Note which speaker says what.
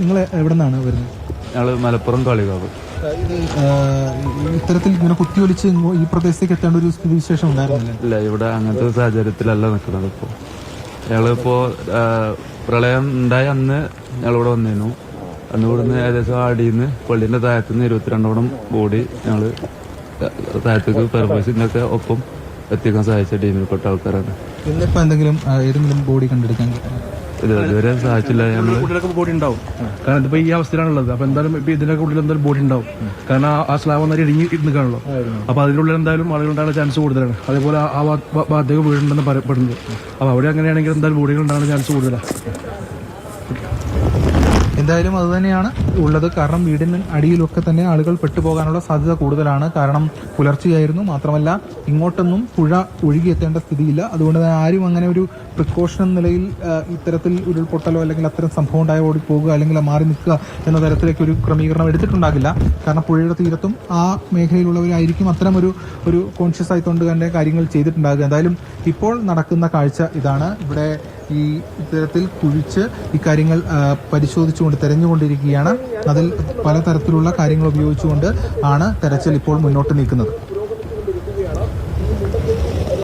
Speaker 1: നിങ്ങൾ എവിടെ നിന്നാണ് വരുന്നത്?
Speaker 2: ഞങ്ങൾ മലപ്പുറം കളികാവ്
Speaker 1: ഇത് ഇത്തരത്തിൽ ഇങ്ങനെ കുത്തിയൊലിച്ച് ഈ പ്രദേശത്തേക്ക് എത്തേണ്ട ഒരു സ്ഥിതിവിശേഷം ഉണ്ടായിരുന്നില്ല?
Speaker 2: ഇല്ല ഇവിടെ അങ്ങനത്തെ സാഹചര്യത്തിലല്ല നിൽക്കുന്നത് ഇപ്പോ. ഞങ്ങളിപ്പോ പ്രളയം ഉണ്ടായ അന്ന് ഞങ്ങളിവിടെ വന്നിരുന്നു അന്ന് ഇവിടുന്ന് ഏകദേശം അടിയിന്ന് പള്ളിന്റെ താഴത്തുനിന്ന് ഇരുപത്തിരണ്ടോളം ബോഡി ഞങ്ങൾ താഴത്തേക്ക് ഒക്കെ ഒപ്പം എത്തിക്കാൻ സഹായിച്ച ടീമിൽപ്പെട്ട ആൾക്കാരാണ്.
Speaker 1: ഇന്നിപ്പോ എന്തെങ്കിലും ഏതെങ്കിലും ബോഡി കണ്ടെടുക്കാൻ
Speaker 2: ഇതുവരെ ഞങ്ങൾ
Speaker 3: കുട്ടികൾക്ക് ബോഡി ഉണ്ടാവും. കാരണം ഇതിപ്പോ ഈ അവസ്ഥയിലാണുള്ളത്. അപ്പൊ എന്തായാലും ഇപ്പൊ ഇതിന്റെ ഉള്ളിൽ എന്തായാലും ബോഡി ഉണ്ടാവും. കാരണം ആ- സ്ലാബ് ഒന്നും ഇടിഞ്ഞ് നിൽക്കാണല്ലോ അപ്പൊ അതിനുള്ളിൽ എന്തായാലും ആളുകൾ ഉണ്ടാകാൻ ചാൻസ് കൂടുതലാണ്. അതേപോലെ ആ ഭാഗത്തേക്ക് വീടുണ്ടെന്ന് പറയപ്പെടുന്നത് അപ്പൊ അവിടെ അങ്ങനെയാണെങ്കിൽ എന്തായാലും ബോഡികൾ ഉണ്ടാകാൻ ചാൻസ് കൂടുതലാണ്
Speaker 1: എന്തായാലും അത് തന്നെയാണ് ഉള്ളത്. കാരണം വീടിന് അടിയിലൊക്കെ തന്നെ ആളുകൾ പെട്ടുപോകാനുള്ള സാധ്യത കൂടുതലാണ്. കാരണം പുലർച്ചെയായിരുന്നു. മാത്രമല്ല ഇങ്ങോട്ടൊന്നും പുഴ ഒഴുകിയെത്തേണ്ട സ്ഥിതിയില്ല. അതുകൊണ്ട് തന്നെ ആരും അങ്ങനെ ഒരു പ്രിക്കോഷൻ നിലയിൽ ഇത്തരത്തിൽ ഉരുൾപൊട്ടലോ അല്ലെങ്കിൽ അത്തരം സംഭവം ഉണ്ടായ ഓടി പോകുക അല്ലെങ്കിൽ മാറി നിൽക്കുക എന്ന തരത്തിലേക്ക് ഒരു ക്രമീകരണം എടുത്തിട്ടുണ്ടാകില്ല. കാരണം പുഴയുടെ തീരത്തും ആ മേഖലയിലുള്ളവരായിരിക്കും അത്തരം ഒരു ഒരു കോൺഷ്യസ് ആയിക്കൊണ്ട് തന്നെ കാര്യങ്ങൾ ചെയ്തിട്ടുണ്ടാകുക. എന്തായാലും ഇപ്പോൾ നടക്കുന്ന കാഴ്ച ഇതാണ്. ഇവിടെ ഈ ഇത്തരത്തിൽ കുഴിച്ച് ഇക്കാര്യങ്ങൾ പരിശോധിച്ചുകൊണ്ട് തെരഞ്ഞുകൊണ്ടിരിക്കുകയാണ്. അതിൽ പലതരത്തിലുള്ള കാര്യങ്ങൾ ഉപയോഗിച്ചുകൊണ്ട് ആണ് തെരച്ചിൽ ഇപ്പോൾ മുന്നോട്ട് നീക്കുന്നത്.